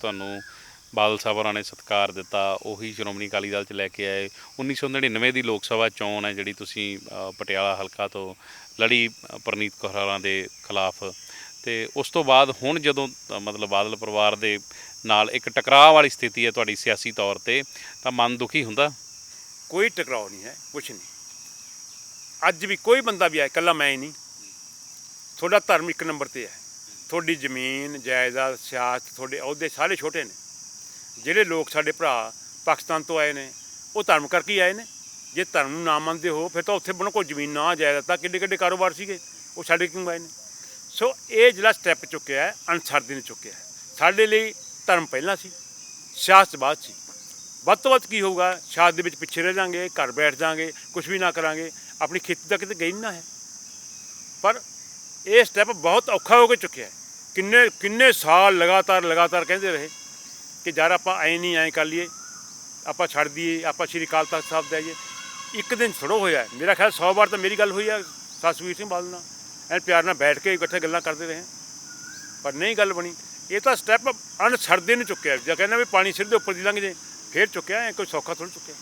ਤੁਹਾਨੂੰ ਬਾਦਲ ਸਾਹਿਬ ਹੋਰਾਂ ਨੇ ਸਤਿਕਾਰ ਦਿੱਤਾ, ਉਹੀ ਸ਼੍ਰੋਮਣੀ ਅਕਾਲੀ ਦਲ ਚ ਲੈ ਕੇ ਆਏ। 1999 ਦੀ ਲੋਕ ਸਭਾ ਚੋਣ ਹੈ ਜਿਹੜੀ ਤੁਸੀਂ ਪਟਿਆਲਾ ਹਲਕਾ ਤੋਂ ਲੜੀ ਪ੍ਰਨੀਤ ਕੌਰ ਹੋਰਾਂ ਦੇ ਖਿਲਾਫ। ਤੇ ਉਸ ਤੋਂ ਬਾਅਦ ਹੁਣ ਜਦੋਂ ਮਤਲਬ ਬਾਦਲ ਪਰਿਵਾਰ ਦੇ ਨਾਲ ਇੱਕ ਟਕਰਾਅ ਵਾਲੀ ਸਥਿਤੀ ਹੈ ਤੁਹਾਡੀ ਸਿਆਸੀ ਤੌਰ ਤੇ, ਤਾਂ ਮਨ ਦੁਖੀ ਹੁੰਦਾ? ਕੋਈ ਟਕਰਾਅ ਨਹੀਂ ਹੈ, ਕੁਛ ਨਹੀਂ। ਅੱਜ ਵੀ ਕੋਈ ਬੰਦਾ ਵੀ ਆਏ ਇਕੱਲਾ ਮੈਂ ਹੀ ਨਹੀਂ। ਤੁਹਾਡਾ ਧਰਮ ਇੱਕ ਨੰਬਰ ਤੇ ਹੈ। ਤੁਹਾਡੀ ਜ਼ਮੀਨ, ਜਾਇਦਾਦ, ਸਿਆਸਤ ਤੁਹਾਡੇ ਅਹੁਦੇ ਸਾਰੇ ਛੋਟੇ ਨੇ। ਜਿਹੜੇ ਲੋਕ ਸਾਡੇ ਭਰਾ ਪਾਕਿਸਤਾਨ ਤੋਂ ਆਏ ਨੇ, ਉਹ ਧਰਮ ਕਰਕੇ ਹੀ ਆਏ ਨੇ। ਜੇ ਧਰਮ ਨੂੰ ਨਾ ਮੰਨਦੇ ਹੋ, ਫਿਰ ਤਾਂ ਉੱਥੇ ਬਣਾ ਕੋਈ ਜ਼ਮੀਨ, ਨਾ ਜਾਇਦਾਦ, ਤਾਂ ਕਿੱਡੇ ਕਿੱਡੇ ਕਾਰੋਬਾਰ ਸੀਗੇ, ਉਹ ਸਾਡੇ ਕਿਉਂ ਆਏ ਨੇ? ਸੋ ਇਹ ਜਿਹੜਾ ਸਟੈਪ ਚੁੱਕਿਆ ਹੈ ਅਨਸਰਦੀ ਨੇ ਚੁੱਕਿਆ ਸਾਡੇ ਲਈ ਧਰਮ ਪਹਿਲਾਂ ਸੀ, ਸਿਆਸਤ ਬਾਅਦ ਸੀ। ਵੱਧ ਤੋਂ ਵੱਧ ਕੀ ਹੋਊਗਾ ਸ਼ਾਦ ਦੇ ਵਿੱਚ ਪਿੱਛੇ ਰਹਿ ਜਾਾਂਗੇ, ਘਰ ਬੈਠ ਜਾਾਂਗੇ ਕੁਝ ਵੀ ਨਾ ਕਰਾਂਗੇ, ਆਪਣੀ ਖੇਤੀ ਤਾਂ ਕਿਤੇ ਗਈ ਨਾ ਹੈ। ਪਰ ਇਹ ਸਟੈਪ ਬਹੁਤ ਔਖਾ ਹੋ ਕੇ ਚੁੱਕਿਆ ਕਿੰਨੇ ਕਿੰਨੇ ਸਾਲ ਲਗਾਤਾਰ ਲਗਾਤਾਰ ਕਹਿੰਦੇ ਰਹੇ ਕਿ ਯਾਰ ਆਪਾਂ ਐ ਨਹੀਂ, ਐ ਕਰ ਲਈਏ, ਆਪਾਂ ਛੱਡ ਦਈਏ, ਆਪਾਂ ਸ਼੍ਰੀ ਅਕਾਲ ਤਖਤ ਸਾਹਿਬ ਦੇ ਆਈਏ ਇੱਕ ਦਿਨ ਥੋੜ੍ਹਾ ਹੋਇਆ ਮੇਰਾ ਖਿਆਲ 100 ਵਾਰ ਤਾਂ ਮੇਰੀ ਗੱਲ ਹੋਈ ਹੈ ਸਤਸਵੀਰ ਸਿੰਘ ਬਾਦਲ ਨਾਲ। ਐਨ ਪਿਆਰ ਨਾਲ ਬੈਠ ਕੇ ਇਕੱਠੇ ਗੱਲਾਂ ਕਰਦੇ ਰਹੇ। ਪਰ ਨਹੀਂ ਗੱਲ ਬਣੀ। ਇਹ ਤਾਂ ਸਟੈਪ ਅਨਸਰਦੇ ਨੂੰ ਚੁੱਕਿਆ। ਜੇ ਕਹਿੰਦਾ ਵੀ ਪਾਣੀ ਸਿਰ ਦੇ ਉੱਪਰ ਦੀ ਲੰਘ ਜੇ ਫੇਰ ਚੁੱਕਿਆ, ਐ ਕੋਈ ਸੌਖਾ ਥੋੜ੍ਹਾ ਚੁੱਕਿਆ।